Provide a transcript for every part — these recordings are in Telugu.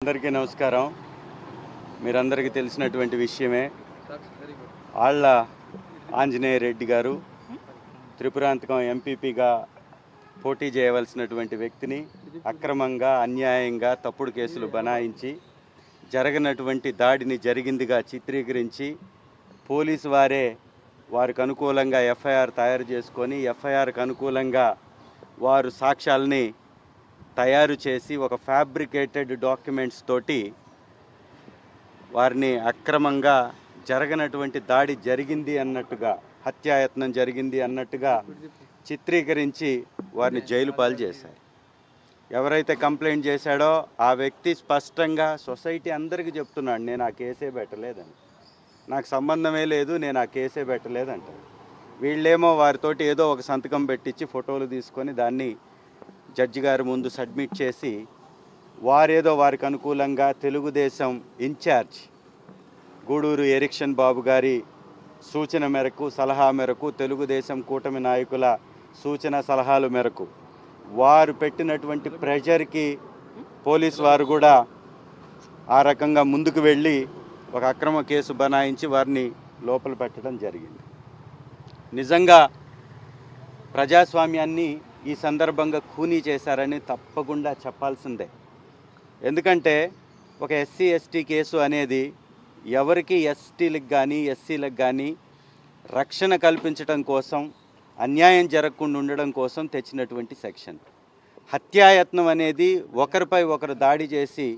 అందరికీ నమస్కారం. మీరందరికీ తెలిసినటువంటి విషయమే ఆళ్ళ ఆంజనేయ రెడ్డి గారు త్రిపురాంతకం ఎంపీపీగా పోటీ చేయవలసినటువంటి వ్యక్తిని అక్రమంగా అన్యాయంగా తప్పుడు కేసులు బనాయించి జరగనటువంటి దాడిని జరిగిందిగా చిత్రీకరించి పోలీసు వారే వారికి అనుకూలంగా ఎఫ్ఐఆర్ తయారు చేసుకొని ఎఫ్ఐఆర్కి అనుకూలంగా వారు సాక్ష్యాలని తయారు చేసి ఒక ఫ్యాబ్రికేటెడ్ డాక్యుమెంట్స్ తోటి వారిని అక్రమంగా జరగనటువంటి దాడి జరిగింది అన్నట్టుగా హత్యాయత్నం జరిగింది అన్నట్టుగా చిత్రీకరించి వారిని జైలు పాలు చేశారు. ఎవరైతే కంప్లైంట్ చేశాడో ఆ వ్యక్తి స్పష్టంగా సొసైటీ అందరికీ చెప్తున్నాడు నేను ఆ కేసే పెట్టలేదని. నాకు సంబంధమే లేదు నేను ఆ కేసే పెట్టలేదంట వీళ్ళేమో వారితోటి ఏదో ఒక సంతకం పెట్టించి ఫోటోలు తీసుకొని దాన్ని జడ్జి గారి ముందు సబ్మిట్ చేసి వారేదో వారికి అనుకూలంగా తెలుగుదేశం ఇన్ఛార్జ్ గూడూరు ఎరిక్షన్ బాబు గారి సూచన మేరకు సలహా మేరకు తెలుగుదేశం కూటమి నాయకుల సూచన సలహాల మేరకు వారు పెట్టినటువంటి ప్రెషర్కి పోలీస్ వారు కూడా ఆ రకంగా ముందుకు వెళ్ళి ఒక అక్రమ కేసు బనాయించి వారిని లోపల పెట్టడం జరిగింది. నిజంగా ప్రజాస్వామ్యాన్ని ఈ సందర్భంగా ఖూనీ చేశారని తప్పకుండా చెప్పాల్సిందే. ఎందుకంటే ఒక ఎస్సీ ఎస్టీ కేసు అనేది ఎవరికి ఎస్టీలకు కానీ ఎస్సీలకు కానీ రక్షణ కల్పించడం కోసం అన్యాయం జరగకుండా ఉండడం కోసం తెచ్చినటువంటి సెక్షన్. హత్యాయత్నం అనేది ఒకరిపై ఒకరు దాడి చేసి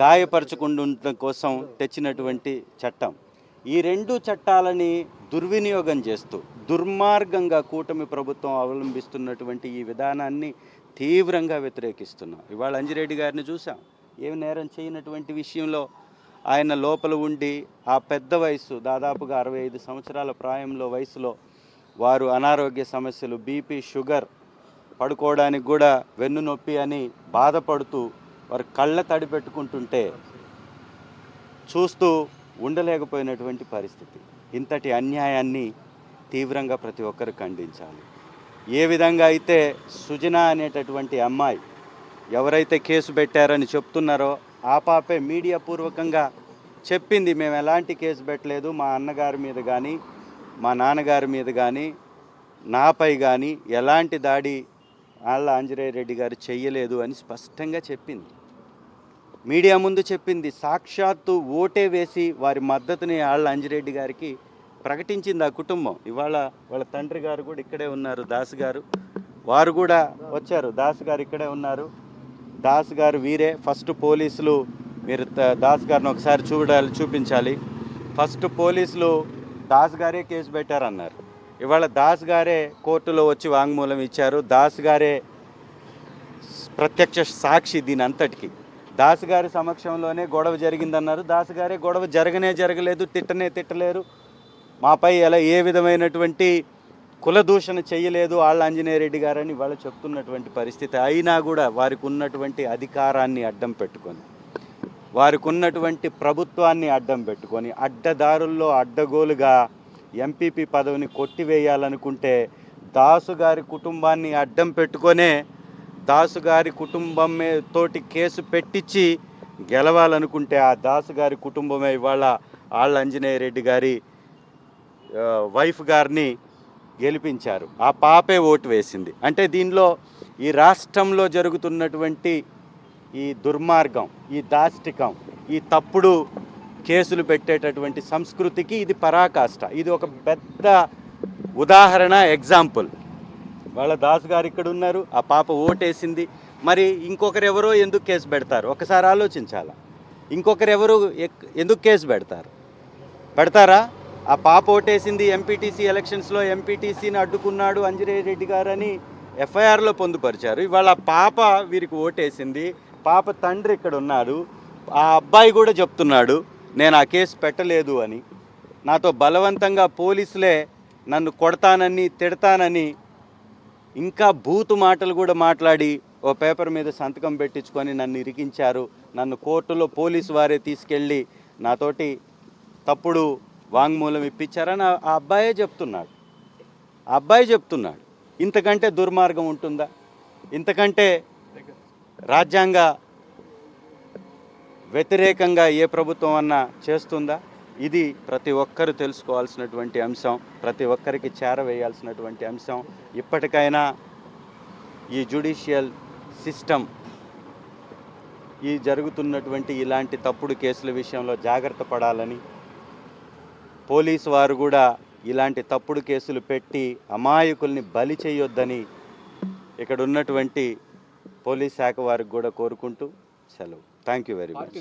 గాయపరచకుండా ఉండడం కోసం తెచ్చినటువంటి చట్టం. ఈ రెండు చట్టాలని దుర్వినియోగం చేస్తూ దుర్మార్గంగా కూటమి ప్రభుత్వం అవలంబిస్తున్నటువంటి ఈ విధానాన్ని తీవ్రంగా వ్యతిరేకిస్తున్నాం. ఇవాళ అంజిరెడ్డి గారిని చూసాం ఏమి నేరం చేయనటువంటి విషయంలో ఆయన లోపల ఉండి ఆ పెద్ద వయసు దాదాపుగా అరవై ఐదు సంవత్సరాల ప్రాయంలో వయసులో వారు అనారోగ్య సమస్యలు బీపీ షుగర్ పడుకోవడానికి కూడా వెన్ను నొప్పి అని బాధపడుతూ వారు కళ్ళ తడి పెట్టుకుంటుంటే చూస్తూ ఉండలేకపోయినటువంటి పరిస్థితి. ఇంతటి అన్యాయాన్ని తీవ్రంగా ప్రతి ఒక్కరు ఖండించాలి. ఏ విధంగా అయితే సుజన అనేటటువంటి అమ్మాయి ఎవరైతే కేసు పెట్టారని చెప్తున్నారో ఆ పాపే మీడియా పూర్వకంగా చెప్పింది మేము ఎలాంటి కేసు పెట్టలేదు మా అన్నగారి మీద కానీ మా నాన్నగారి మీద కానీ నాపై కానీ ఎలాంటి దాడి ఆళ్ళ ఆంజనేయ రెడ్డి గారు చెయ్యలేదు అని స్పష్టంగా చెప్పింది. మీడియా ముందు చెప్పింది సాక్షాత్తు ఓటే వేసి వారి మద్దతుని ఆళ్ళ అంజిరెడ్డి గారికి ప్రకటించింది ఆ కుటుంబం. ఇవాళ వాళ్ళ తండ్రి గారు కూడా ఇక్కడే ఉన్నారు దాస్ గారు. వారు కూడా వచ్చారు దాస్ గారు ఇక్కడే ఉన్నారు. దాస్ గారు వీరే. ఫస్ట్ పోలీసులు మీరు దాస్ గారిని ఒకసారి చూడాలి చూపించాలి. ఫస్ట్ పోలీసులు దాస్ గారే కేసు పెట్టారన్నారు. ఇవాళ దాస్ గారే కోర్టులో వచ్చి వాంగ్మూలం ఇచ్చారు. దాస్ గారే ప్రత్యక్ష సాక్షి దీని అంతటికి దాస్ గారి సమక్షంలోనే గొడవ జరిగిందన్నారు. దాస్ గారే గొడవ జరగనే జరగలేదు తిట్టనే తిట్టలేరు. మాపై ఎలా ఏ విధమైనటువంటి కులదూషణ చేయలేదు వాళ్ళ ఆంజనేయ రెడ్డి గారని వాళ్ళు చెప్తున్నటువంటి పరిస్థితి. అయినా కూడా వారికి ఉన్నటువంటి అధికారాన్ని అడ్డం పెట్టుకొని వారికి ఉన్నటువంటి ప్రభుత్వాన్ని అడ్డం పెట్టుకొని అడ్డదారుల్లో అడ్డగోలుగా ఎంపీపీ పదవిని కొట్టివేయాలనుకుంటే దాసు గారి కుటుంబాన్ని అడ్డం పెట్టుకొనే దాసు గారి కుటుంబం తోటి కేసు పెట్టించి గెలవాలనుకుంటే ఆ దాసు గారి కుటుంబమే ఇవాళ ఆళ్ళ ఆంజనేయ రెడ్డి గారి వైఫ్ గారిని గెలిపించారు. ఆ పాపే ఓటు వేసింది. అంటే దీనిలో ఈ రాష్ట్రంలో జరుగుతున్నటువంటి ఈ దుర్మార్గం ఈ దాష్టికం ఈ తప్పుడు కేసులు పెట్టేటటువంటి సంస్కృతికి ఇది పరాకాష్ట. ఇది ఒక పెద్ద ఉదాహరణ ఎగ్జాంపుల్. వాళ్ళ దాస్ గారు ఇక్కడ ఉన్నారు ఆ పాప ఓటేసింది. మరి ఇంకొకరు ఎవరో ఎందుకు కేసు పెడతారు? ఒకసారి ఆలోచించాలా? ఇంకొకరు ఎవరు ఎక్- ఎందుకు కేసు పెడతారు? పెడతారా? ఆ పాప ఓటేసింది ఎంపీటీసీ ఎలక్షన్స్లో ఎంపీటీసీని అడ్డుకున్నాడు అంజనేయ రెడ్డి గారు అని ఎఫ్ఐఆర్లో పొందుపరిచారు. ఇవాళ పాప వీరికి ఓటేసింది. పాప తండ్రి ఇక్కడ ఉన్నారు ఆ అబ్బాయి కూడా చెప్తున్నాడు నేను ఆ కేసు పెట్టలేదు అని. నాతో బలవంతంగా పోలీసులే నన్ను కొడతానని తిడతానని ఇంకా బూతు మాటలు కూడా మాట్లాడి ఓ పేపర్ మీద సంతకం పెట్టించుకొని నన్ను ఇరికించారు. నన్ను కోర్టులో పోలీసు వారే తీసుకెళ్ళి నాతోటి తప్పుడు వాంగ్మూలం ఇప్పించారని ఆ ఆ అబ్బాయే చెప్తున్నాడు. ఆ అబ్బాయి చెప్తున్నాడు. ఇంతకంటే దుర్మార్గం ఉంటుందా? ఇంతకంటే రాజ్యాంగ వ్యతిరేకంగా ఏ ప్రభుత్వం అన్నా చేస్తుందా? ఇది ప్రతి ఒక్కరు తెలుసుకోవాల్సినటువంటి అంశం ప్రతి ఒక్కరికి చేరవేయాల్సినటువంటి అంశం. ఇప్పటికైనా ఈ జుడిషియల్ సిస్టమ్ ఈ జరుగుతున్నటువంటి ఇలాంటి తప్పుడు కేసుల విషయంలో జాగ్రత్త పడాలని పోలీసు వారు కూడా ఇలాంటి తప్పుడు కేసులు పెట్టి అమాయకుల్ని బలి చేయొద్దని ఇక్కడ ఉన్నటువంటి పోలీస్ శాఖ వారికి కూడా కోరుకుంటూ సెలవు. Thank you very much